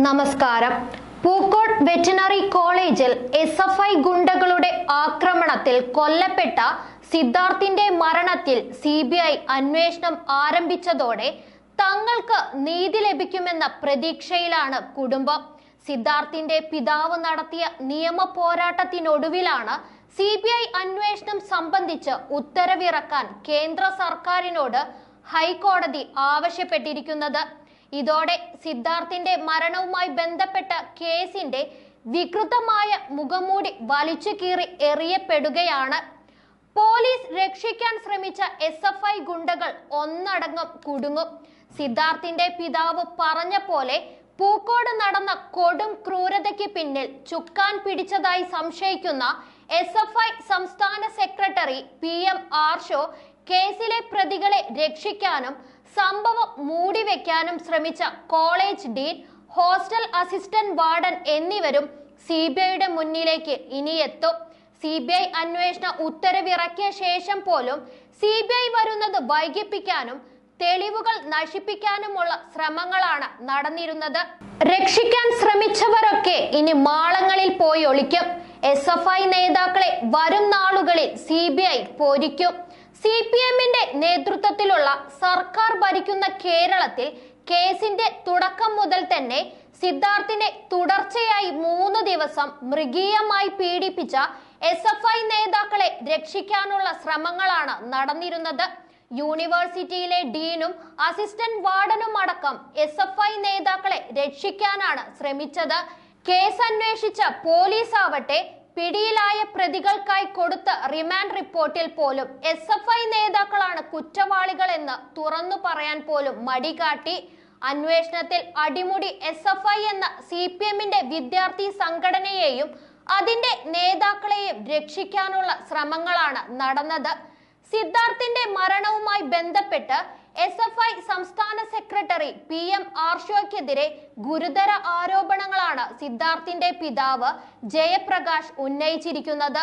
നമസ്കാരം. പൂക്കോട് വെറ്റിനറി കോളേജിൽ S F I ഗുണ്ടകളുടെ ആക്രമണത്തിൽ കൊല്ലപ്പെട്ട സിദ്ധാർത്ഥിന്റെ മരണത്തിൽ സി ബി ഐ അന്വേഷണം ആരംഭിച്ചതോടെ തങ്ങൾക്ക് നീതി ലഭിക്കുമെന്ന പ്രതീക്ഷയിലാണ് കുടുംബം. സിദ്ധാർത്ഥിന്റെ പിതാവ് നടത്തിയ നിയമ പോരാട്ടത്തിനൊടുവിലാണ് സി ബി ഐ അന്വേഷണം സംബന്ധിച്ച് ഉത്തരവിറക്കാൻ കേന്ദ്ര സർക്കാരിനോട് ഹൈക്കോടതി ആവശ്യപ്പെട്ടിരിക്കുന്നത്. ഇതോടെ സിദ്ധാർത്ഥിന്റെ മരണവുമായി ബന്ധപ്പെട്ട കേസിന്റെ വികൃതമായ മുഖംമൂടി വലിച്ചു കീറി എറിയപ്പെടുകയാണ്. പോലീസ് രക്ഷിക്കാൻ ശ്രമിച്ച എസ് എഫ് ഐ ഗുണ്ടകൾ ഒന്നടങ്കം കുടുങ്ങും. സിദ്ധാർത്ഥിന്റെ പിതാവ് പറഞ്ഞ പോലെ പൂക്കോട് നടന്ന കൊടും ക്രൂരതയ്ക്ക് പിന്നിൽ ചുക്കാൻ പിടിച്ചതായി സംശയിക്കുന്ന എസ് എഫ് ഐ സംസ്ഥാന സെക്രട്ടറി പി എം ആർഷോ കേസിലെ പ്രതികളെ രക്ഷിക്കാനും സംഭവം മൂടിവെക്കാനും ശ്രമിച്ച college dean hostel assistant warden എന്നിവരും സി ബി ഐയുടെ മുന്നിലേക്ക് ഇനിയെത്തും. സി ബി ഐ അന്വേഷണ ഉത്തരവിറക്കിയ ശേഷം പോലും സി ബി ഐ വരുന്നത് വൈകിപ്പിക്കാനും തെളിവുകൾ നശിപ്പിക്കാനുമുള്ള ശ്രമങ്ങളാണ് നടന്നിരുന്നത്. രക്ഷിക്കാൻ ശ്രമിച്ചവരൊക്കെ ഇനി മാളങ്ങളിൽ പോയി ഒളിക്കും. എസ് എഫ് ഐ നേതാക്കളെ വരും നാളുകളിൽ സി ബി ഐ പോരിക്കും. സി പി എമ്മിന്റെ നേതൃത്വത്തിലുള്ള സർക്കാർ ഭരിക്കുന്ന കേരളത്തിൽ കേസിന്റെ തുടക്കം മുതൽ തന്നെ സിദ്ധാർത്ഥിനെ തുടർച്ചയായി മൂന്ന് ദിവസം മൃഗീയമായി പീഡിപ്പിച്ച എസ് എഫ് ഐ നേതാക്കളെ രക്ഷിക്കാനുള്ള ശ്രമങ്ങളാണ് നടന്നിരുന്നത്. യൂണിവേഴ്സിറ്റിയിലെ ഡീനും അസിസ്റ്റന്റ് വാർഡനും അടക്കം എസ് എഫ് ഐ നേതാക്കളെ രക്ഷിക്കാനാണ് ശ്രമിച്ചത്. കേസ് അന്വേഷിച്ച പോലീസ് ആവട്ടെ പിടിയിലായ പ്രതികൾക്കായി കൊടുത്ത റിമാൻഡ് റിപ്പോർട്ടിൽ പോലും എസ് എഫ് ഐ നേതാക്കളാണ് കുറ്റവാളികളെന്ന് തുറന്നു പറയാൻ പോലും മടികാട്ടി അന്വേഷണത്തിൽ അടിമുടി എസ് എഫ് ഐ എന്ന സി പി എമ്മിന്റെ വിദ്യാർത്ഥി സംഘടനയെയും അതിന്റെ നേതാക്കളെയും രക്ഷിക്കാനുള്ള ശ്രമങ്ങളാണ് നടന്നത്. സിദ്ധാർത്ഥിന്റെ മരണവുമായി ബന്ധപ്പെട്ട് എസ് എഫ് ഐ സംസ്ഥാന സെക്രട്ടറി പി എം ആർഷോയ്ക്കെതിരെ ഗുരുതര ആരോപണങ്ങളാണ് സിദ്ധാർത്ഥിന്റെ പിതാവ് ജയപ്രകാശ് ഉന്നയിച്ചിരിക്കുന്നത്.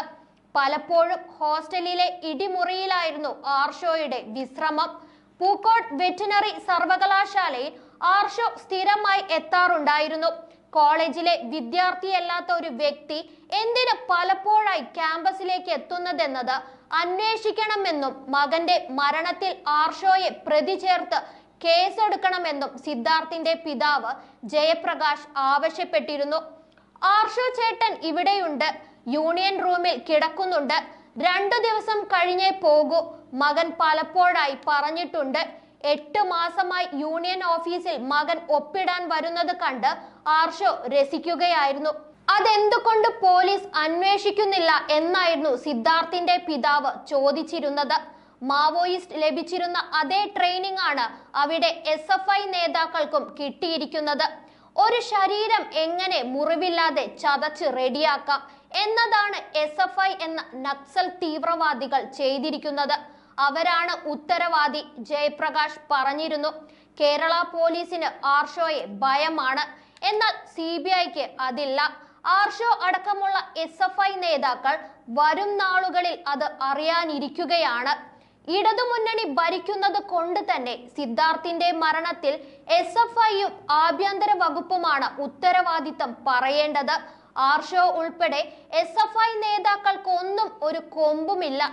പലപ്പോഴും ഹോസ്റ്റലിലെ ഇടിമുറിയിലായിരുന്നു ആർഷോയുടെ വിശ്രമം. പൂക്കോട് വെറ്റിനറി സർവകലാശാലയിൽ ആർഷോ സ്ഥിരമായി എത്താറുണ്ടായിരുന്നു. കോളേജിലെ വിദ്യാർത്ഥിയല്ലാത്ത ഒരു വ്യക്തി എന്തിന് പലപ്പോഴായി ക്യാമ്പസിലേക്ക് എത്തുന്നതെന്നത് അന്വേഷിക്കണമെന്നും മകന്റെ മരണത്തിൽ ആർഷോയെ പ്രതി ചേർത്ത് കേസെടുക്കണമെന്നും സിദ്ധാർത്ഥിന്റെ പിതാവ് ജയപ്രകാശ് ആവശ്യപ്പെട്ടിരുന്നു. ആർഷോ ചേട്ടൻ ഇവിടെയുണ്ട്. യൂണിയൻ റൂമിൽ കിടക്കുന്നുണ്ട്. രണ്ടു ദിവസം കഴിഞ്ഞേ പോകൂ. മകൻ പലപ്പോഴായി പറഞ്ഞിട്ടുണ്ട്. എട്ട് മാസമായി യൂണിയൻ ഓഫീസിൽ മകൻ ഒപ്പിടാൻ വരുന്നത് കണ്ട് ആർഷോ രസിക്കുകയായിരുന്നു. അതെന്തുകൊണ്ട് പോലീസ് അന്വേഷിക്കുന്നില്ല എന്നായിരുന്നു സിദ്ധാർത്ഥിന്റെ പിതാവ് ചോദിച്ചിരുന്നത്. മാവോയിസ്റ്റ് ലഭിച്ചിരുന്ന അതേ ട്രെയിനിങ് ആണ് അവിടെ എസ് എഫ് ഐ നേതാക്കൾക്കും കിട്ടിയിരിക്കുന്നത്. ഒരു ശരീരം എങ്ങനെ മുറിവില്ലാതെ ചതച്ച് റെഡിയാക്കാം? എന്നതാണ് എസ് എഫ് ഐ എന്ന നക്സൽ തീവ്രവാദികൾ ചെയ്തിരിക്കുന്നത്. അവരാണ് ഉത്തരവാദി. ജയപ്രകാശ് പറഞ്ഞിരുന്നു കേരള പോലീസിന് ആർഷോയെ ഭയമാണ്. എന്നാൽ സി ബി ഐക്ക് അതില്ല. ആർഷോ അടക്കമുള്ള എസ് എഫ് ഐ നേതാക്കൾ വരും നാളുകളിൽ അത് അറിയാനിരിക്കുകയാണ്. ഇടതുമുന്നണി ഭരിക്കുന്നത് കൊണ്ട് തന്നെ സിദ്ധാർത്ഥിന്റെ മരണത്തിൽ എസ് എഫ് ഐയും ആഭ്യന്തര വകുപ്പുമാണ് ഉത്തരവാദിത്തം പറയേണ്ടത്. ആർഷോ ഉൾപ്പെടെ എസ് എഫ് ഐ നേതാക്കൾക്കൊന്നും ഒരു കൊമ്പുമില്ല.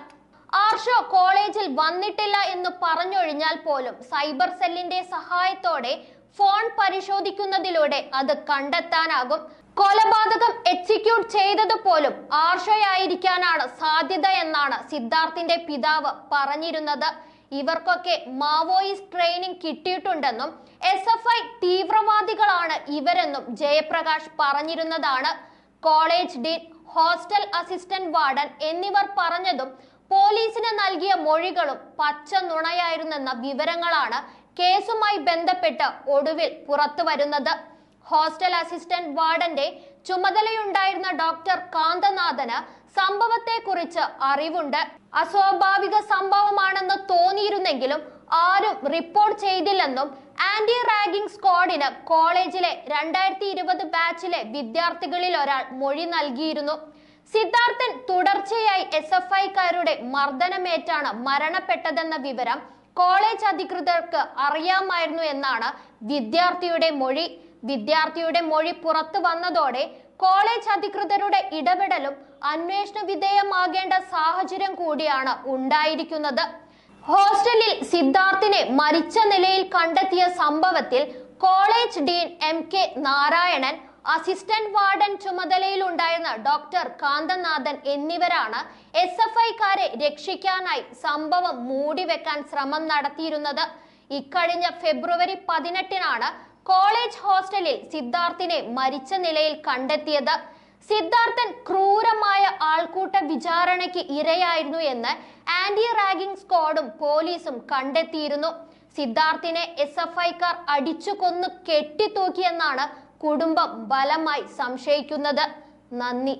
ആർഷോ കോളേജിൽ വന്നിട്ടില്ല എന്ന് പറഞ്ഞൊഴിഞ്ഞാൽ പോലും സൈബർ സെല്ലിന്റെ സഹായത്തോടെ ഫോൺ പരിശോധിക്കുന്നതിലൂടെ അത് കണ്ടെത്താനാകും. കൊലപാതകം എക്സിക്യൂട്ട് ചെയ്തത് പോലും ആർഷയായിരിക്കാനാണ് സാധ്യത എന്നാണ് സിദ്ധാർത്ഥിന്റെ പിതാവ് പറഞ്ഞിരുന്നത്. ഇവർക്കൊക്കെ മാവോയിസ്റ്റ് ട്രെയിനിങ് കിട്ടിയിട്ടുണ്ടെന്നും എസ് എഫ് ഐ തീവ്രവാദികളാണ് ഇവരെന്നും Jayaprakash പറഞ്ഞിരുന്നതാണ്. College dean hostel assistant warden എന്നിവർ പറഞ്ഞതും പോലീസിന് നൽകിയ മൊഴികളും പച്ച നുണയായിരുന്നെന്ന വിവരങ്ങളാണ് കേസുമായി ബന്ധപ്പെട്ട് ഒടുവിൽ പുറത്തു വരുന്നത്. ഹോസ്റ്റൽ അസിസ്റ്റന്റ് വാർഡന്റെ ചുമതലയുണ്ടായിരുന്ന ഡോക്ടർ കാന്തനാഥന് സംഭവത്തെക്കുറിച്ച് അറിവുണ്ട്. അസ്വാഭാവിക സംഭവമാണെന്ന് തോന്നിയിരുന്നെങ്കിലും ആരും റിപ്പോർട്ട് ചെയ്തില്ലെന്നും ആന്റി റാഗിംഗ് സ്ക്വാഡിന് കോളേജിലെ രണ്ടായിരത്തി ഇരുപത് ബാച്ചിലെ വിദ്യാർത്ഥികളിൽ ഒരാൾ മൊഴി നൽകിയിരുന്നു. സിദ്ധാർത്ഥൻ തുടർച്ചയായി എസ് എഫ് ഐക്കാരുടെ മർദ്ദനമേറ്റാണ് മരണപ്പെട്ടതെന്ന വിവരം കോളേജ് അധികൃതർക്ക് അറിയാമായിരുന്നു എന്നാണ് വിദ്യാർത്ഥിയുടെ മൊഴി. വിദ്യാർത്ഥിയുടെ മൊഴി പുറത്തു വന്നതോടെ കോളേജ് അധികൃതരുടെ ഇടപെടലും അന്വേഷണ വിധേയമാകേണ്ട സാഹചര്യം കൂടിയാണ് ഉണ്ടായിരിക്കുന്നത്. ഹോസ്റ്റലിൽ സിദ്ധാർത്ഥിനെ മരിച്ച നിലയിൽ കണ്ടെത്തിയ സംഭവത്തിൽ college dean M K Narayanan assistant warden ചുമതലയിലുണ്ടായിരുന്ന doctor Kanthanathan എന്നിവരാണ് എസ് എഫ് ഐക്കാരെ രക്ഷിക്കാനായി സംഭവം മൂടിവെക്കാൻ ശ്രമം നടത്തിയിരുന്നത്. ഇക്കഴിഞ്ഞ ഫെബ്രുവരി പതിനെട്ടിനാണ് കോളേജ് ഹോസ്റ്റലിൽ സിദ്ധാർത്ഥിനെ മരിച്ച നിലയിൽ കണ്ടെത്തിയത്. സിദ്ധാർത്ഥൻ ക്രൂരമായ ആൾക്കൂട്ട വിചാരണയ്ക്ക് ഇരയായിരുന്നു എന്ന് ആന്റി റാഗിംഗ് സ്ക്വാഡും പോലീസും കണ്ടെത്തിയിരുന്നു. സിദ്ധാർത്ഥിനെ എസ് എഫ് ഐക്കാർ അടിച്ചു കൊന്നു കെട്ടിത്തൂക്കിയെന്നാണ് കുടുംബം ബലമായി സംശയിക്കുന്നത് നന്ദി